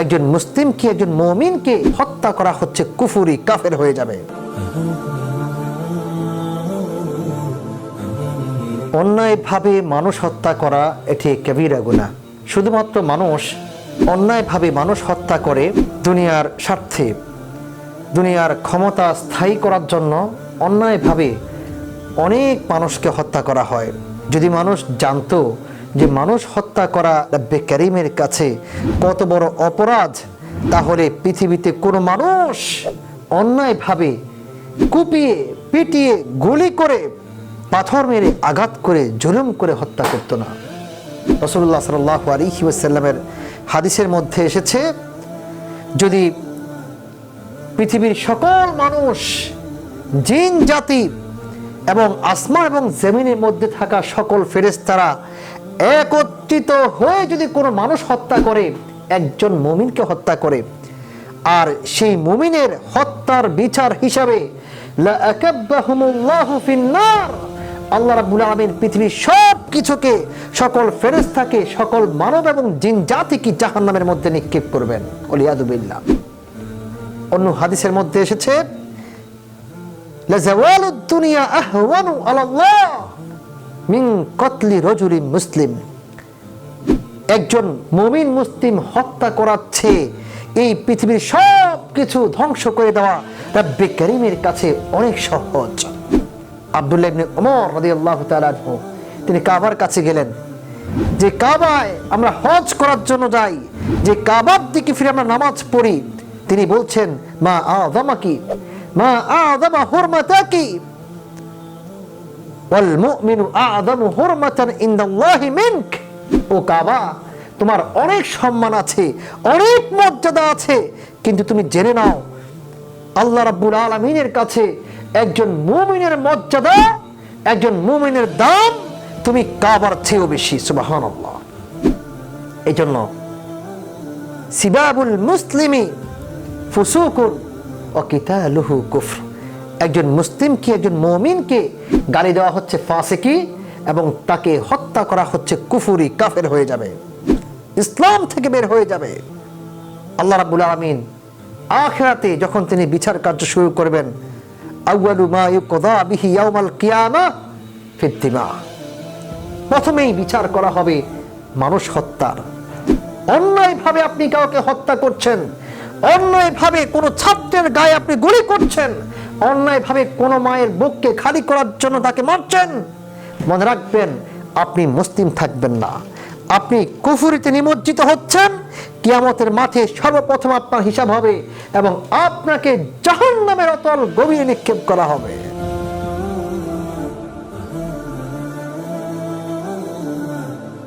একজন মুসলিমকে একজন মমিনকে হত্যা করা হচ্ছে কুফুরি, কাফের হয়ে যাবে? অন্যায়ভাবে মানুষ হত্যা করা, এটি কবিরা গুণা শুধুমাত্র মানুষ অন্যায়ভাবে মানুষ হত্যা করে দুনিয়ার স্বার্থে। দুনিয়ার ক্ষমতা স্থায়ী করার জন্য অন্যায়ভাবে অনেক মানুষকে হত্যা করা হয়। যদি মানুষ জানতো যে মানুষ হত্যা করা রব্বে করিমের কাছে কত বড় অপরাধ, তাহলে পৃথিবীতে কোনো মানুষ অন্যায়ভাবে কুপিয়ে, পিটিয়ে, গুলি করে, পাথর মেরে, আঘাত করে, জুলুম করে হত্যা করতো না। রসুল্লাহ সাল্লাহ আলী ওয়াসাল্লামের হাদিসের মধ্যে এসেছে, যদি পৃথিবীর সকল মানুষ, জিন জাতি এবং আসমান এবং জমিনের মধ্যে থাকা সকল ফেরেশতারা একত্রিত হয়ে যদি কোনো মানুষ হত্যা করে, একজন মুমিনকে হত্যা করে, আর সেই মুমিনের হত্যার বিচার হিসাবে আল্লাহ রাব্বুল আলামিন পৃথিবীর সব কিছুকে সকল ফেরেশতাকে, সকল মানব এবং জিন জাতি জাতিকে জাহান্নামের মধ্যে নিক্ষেপ করবেন। ওলিয়াদুবিল্লাহ অন্য হাদিসের মধ্যে এসেছে মিন কতলি রজুলি মুসলিম। একজন মুমিন মুসলিম হত্যা করাচ্ছে, এই পৃথিবীর সব কিছু ধ্বংস করে দেওয়া রাব্বে করিমের কাছে অনেক সহজ। আব্দুল্লাহ ইবনে ওমর রাদিয়াল্লাহু তাআলা তিনি কাবার কাছে গেলেন। যে কাবায় আমরা হজ করার জন্য যাই, যে কাবার দিকে ফিরে আমরা নামাজ পড়ি, তিনি বলছেন, মা আযামাকি, মা আযামা হুরমাতাকি? ওয়াল মুমিনু আযামু হুরমাতান ইনদাল্লাহি মিনক। ও কাবা, তোমার অনেক সম্মান আছে, অনেক মর্যাদা আছে, কিন্তু তুমি জেনে নাও, আল্লাহ রাব্বুল আলামিনের কাছে একজন মুমিনের মর্যাদা, একজন মুমিনের দাম তুমি কাবার চেয়েও বেশি, সুবহানাল্লাহ। এই জন্য সিবাবুল মুসলিমি ফুসুকুন ও কিতালুহু কুফর। একজন মুসলিমকে, একজন মমিনকে গালি দেওয়া হচ্ছে ফাসিকি এবং তাকে হত্যা করা হচ্ছে কুফুরি, কাফের হয়ে যাবে। ইসলাম থেকে বের হয়ে যাবে। আল্লাহ রাব্বুল আলামিন আখিরাতে যখন তিনি বিচার কার্য শুরু করবেন প্রথমেই বিচার করা হবে মানুষ হত্যার। অন্যায়ভাবে আপনি কাউকে হত্যা করছেন, অন্যায়ভাবে কোনো ছাত্রের গায়ে আপনি গুলি করছেন অন্যায়ভাবে কোনো মায়ের বুককে খালি করার জন্য তাকে মারছেন? মনে রাখবেন, আপনি মুসলিম থাকবেন না। আপনি কুফুরিতে নিমজ্জিত হচ্ছেন, কিয়ামতের মাঠে সর্বপ্রথম আপনার হিসাব হবে এবং আপনাকে জাহান নামের অতল গভীরে নিক্ষেপ করা হবে।